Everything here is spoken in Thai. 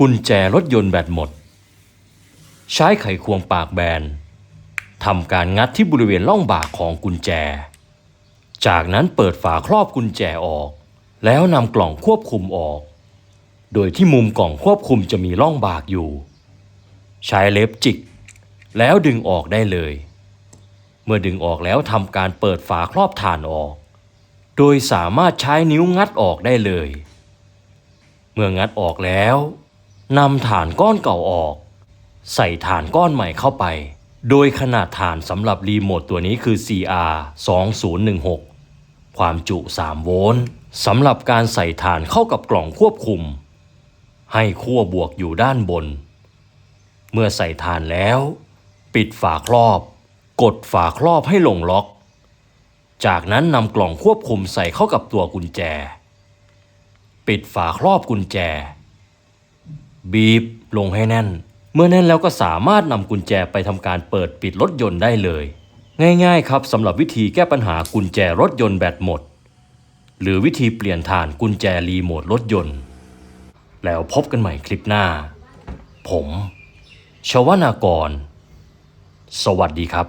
กุญแจรถยนต์แบตหมด ใช้ไขควงปากแบนทำการงัดที่บริเวณล่องบากของกุญแจ จากนั้นเปิดฝาครอบกุญแจออก แล้วนำกล่องควบคุมออก โดยที่มุมกล่องควบคุมจะมีล่องบากอยู่ ใช้เล็บจิก แล้วดึงออกได้เลย เมื่อดึงออกแล้วทำการเปิดฝาครอบถ่านออก โดยสามารถใช้นิ้วงัดออกได้เลย เมื่องัดออกแล้ว นำฐานก้อนเก่าออก ใส่ฐานก้อนใหม่เข้าไป โดยขนาดฐานสำหรับรีโมทตัวนี้คือ CR 2016ความจุ 3 โวลต์สำหรับการใส่ฐานเข้ากับกล่องควบคุม ให้ขั้วบวกอยู่ด้านบน เมื่อใส่ฐานแล้ว ปิดฝาครอบ กดฝาครอบให้ลงล็อก จากนั้นนำกล่องควบคุมใส่เข้ากับตัวกุญแจ ปิดฝาครอบกุญแจ บีบลงให้แน่น เมื่อแน่นแล้วก็สามารถนำกุญแจไปทำการเปิดปิดรถยนต์ได้เลย ง่ายๆครับสำหรับวิธีแก้ปัญหากุญแจรถยนต์แบตหมด หรือวิธีเปลี่ยนฐานกุญแจรีโมทรถยนต์ แล้วพบกันใหม่คลิปหน้า ผมชวนากร สวัสดีครับ